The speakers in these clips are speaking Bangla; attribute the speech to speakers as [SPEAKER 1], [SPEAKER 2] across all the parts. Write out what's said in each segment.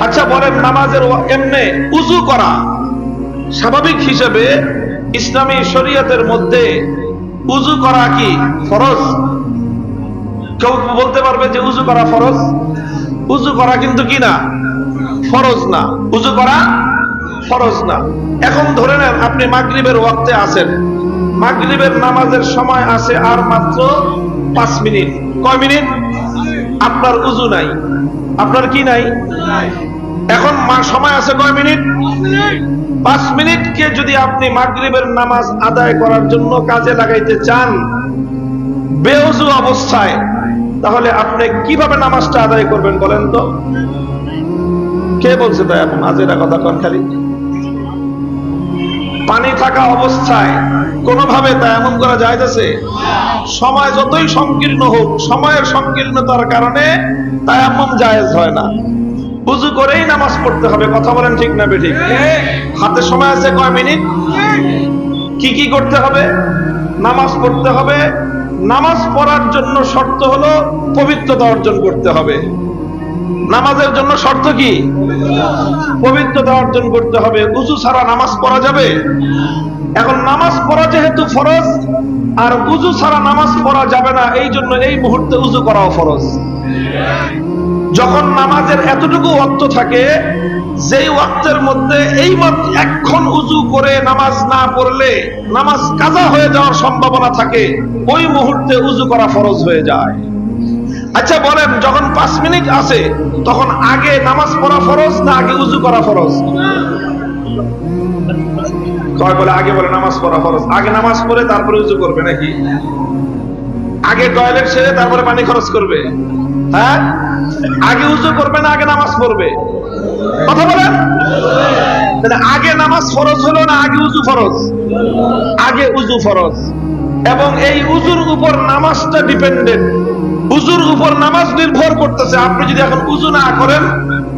[SPEAKER 1] আচ্ছা বলেন নামাজের এমনে উজু করা। স্বাভাবিক হিসেবে ইসলামী শরীয়তের মধ্যে উজু করা কি ফরজ? কেউ বলতে পারবে যে উজু করা ফরজ? উজু করা কিন্তু কি না? ফরজ না। উজু করা ফরজ না। এখন ধরে নেন, আপনি মাগরিবের ওয়াক্তে আছেন। মাগরিবের নামাজের সময় আছে আর মাত্র পাঁচ মিনিট। কয় মিনিট? আপনার উজু নাই। আপনার কি নাই? এখন সময় আছে কয় মিনিট? পাঁচ মিনিটকে যদি আপনি মাগরিবের নামাজ আদায় করার জন্য কাজে লাগাইতে চান বেউজু অবস্থায়, তাহলে আপনি কীভাবে নামাজটা আদায় করবেন বলেন তো? কে বলছে তাই এখন আজেরা কথা কন খালি? পানি থাকা অবস্থায় কোনোভাবে তা এমন করা যাইতেছে? সময় যতই সংকীর্ণ হোক, সময়ের সংকীর্ণতার কারণে তা এমন জায়েজ হয় না। উজু করেই নামাজ পড়তে হবে, কথা বলেন ঠিক না বেঠিক? হাতে সময় আছে কয় মিনিট? কি কি করতে হবে? নামাজ পড়তে হবে। নামাজ পড়ার জন্য শর্ত হলো পবিত্রতা অর্জন করতে হবে। নামাজের জন্য শর্ত কি? পবিত্রতা অর্জন করতে হবে। উজু ছাড়া নামাজ পড়া যাবে? এখন নামাজ পড়া যেহেতু ফরজ, আর উজু ছাড়া নামাজ পড়া যাবে না এই জন্য এই মুহূর্তে উজু করাও ফরজ। যখন নামাজের এতটুকু অর্থ থাকে, যেই ওয়াক্তের মধ্যে এই মাত্র এক্ষণ উজু করে নামাজ না পড়লে নামাজ কাজা হয়ে যাওয়ার সম্ভাবনা থাকে, ওই মুহূর্তে উজু করা ফরজ হয়ে যায়। আচ্ছা বলেন, যখন পাঁচ মিনিট আছে, তখন আগে নামাজ পড়া ফরজ না আগে উজু করা ফরজ? কয় বলে, আগে বলে নামাজ পড়া ফরজ। আগে নামাজ পড়ে তারপরে উজু করবে নাকি? আগে টয়লেট সেরে তারপরে পানি খরচ করবে? হ্যাঁ? আগে উজু করবে না, আগে নামাজ পড়বে। কথা বলেন? তাহলে আগে নামাজ ফরজ হলো না আগে উজু ফরজ? আগে উজু ফরজ। এবং এই উজুর উপর নামাজটা ডিপেন্ডেন্ট উজুর উপর নামাজ নির্ভর করতেছে। আপনি যদি এখন উজু না করেন,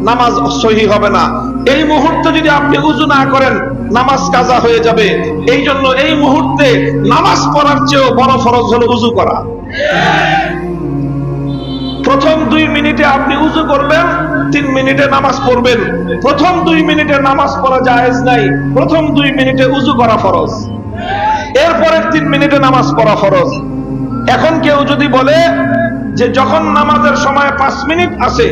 [SPEAKER 1] নামাজ সহি হবে না। এই মুহূর্তে যদি আপনি উজু না করেন, নামাজ কাজা হয়ে যাবে। এই জন্য এই মুহূর্তে নামাজ পড়ার চেয়েও বড় ফরজ হলো উজু করা। প্রথম দুই মিনিটে আপনি উজু করবেন, তিন মিনিটে নামাজ পড়বেন। প্রথম দুই মিনিটে নামাজ পড়া জায়েজ নাই, প্রথম দুই মিনিটে উজু করা ফরজ। এরপরের তিন মিনিটে নামাজ পড়া ফরজ। এখন কেউ যদি বলে যে যখন নামাজের সময় পাঁচ মিনিট আছে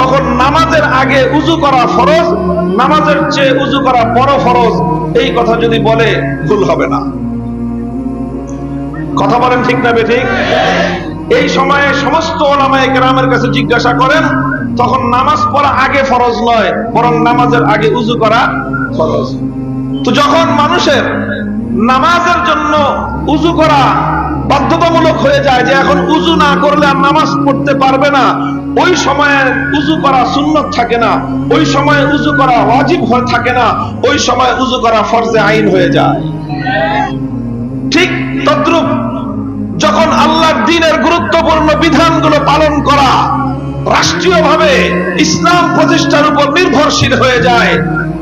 [SPEAKER 1] তখন নামাজের আগে উজু করা ফরজ, নামাজের চেয়ে উজু করা বড় ফরজ, এই কথা যদি বলে, ভুল হবে না। কথা বলেন ঠিক না বে ঠিক? এই সময়ে সমস্ত ওলামায়ে কেরামের কাছে জিজ্ঞাসা করেন, তখন নামাজ পড়া আগে ফরজ নয়, বরং নামাজের আগে উজু করা ফরজ। তো যখন মানুষের নামাজের জন্য উজু করা বাধ্যতামূলক হয়ে যায় যে এখন উজু না করলে আর নামাজ পড়তে পারবে না, ওই সময়ে উজু করা সুন্নত থাকে না, ওই সময়ে উজু করা ওয়াজিব হয়ে থাকে না, ওই সময় উজু করা ফরজে আইন হয়ে যায়। ঠিক তদ্রুপ যখন আল্লাহর দিনের গুরুত্বপূর্ণ বিধানগুলো পালন করা রাষ্ট্রীয়ভাবে ইসলাম প্রতিষ্ঠার উপর নির্ভরশীল হয়ে যায়,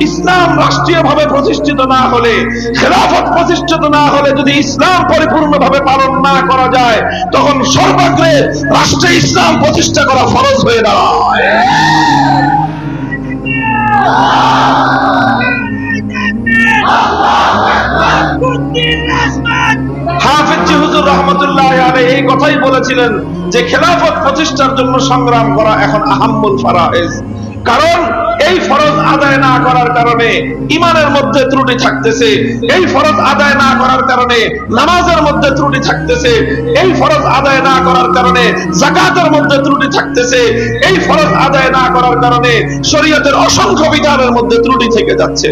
[SPEAKER 1] ইসলাম রাষ্ট্রীয়ভাবে প্রতিষ্ঠিত না হলে, খেলাফত প্রতিষ্ঠিত না হলে যদি ইসলাম পরিপূর্ণভাবে পালন না করা যায়, তখন সর্বাগ্রে রাষ্ট্রে ইসলাম প্রতিষ্ঠা করা ফরজ হয়ে দাঁড়ায়। আলাইহি বলেছিলেন যে খেলাফত প্রতিষ্ঠার জন্য সংগ্রাম করা এখন আহাম্মুল ফারাইজ। কারণ এই ফরজ আদায় না করার কারণে ইমানের মধ্যে ত্রুটি থাকতেছে, এই ফরজ আদায় না করার কারণে নামাজের মধ্যে ত্রুটি থাকতেছে, এই ফরজ আদায় না করার কারণে জাকাতের মধ্যে ত্রুটি থাকতেছে, এই ফরজ আদায় না করার কারণে শরীয়তের অসংখ্য বিধানের মধ্যে ত্রুটি থেকে যাচ্ছে।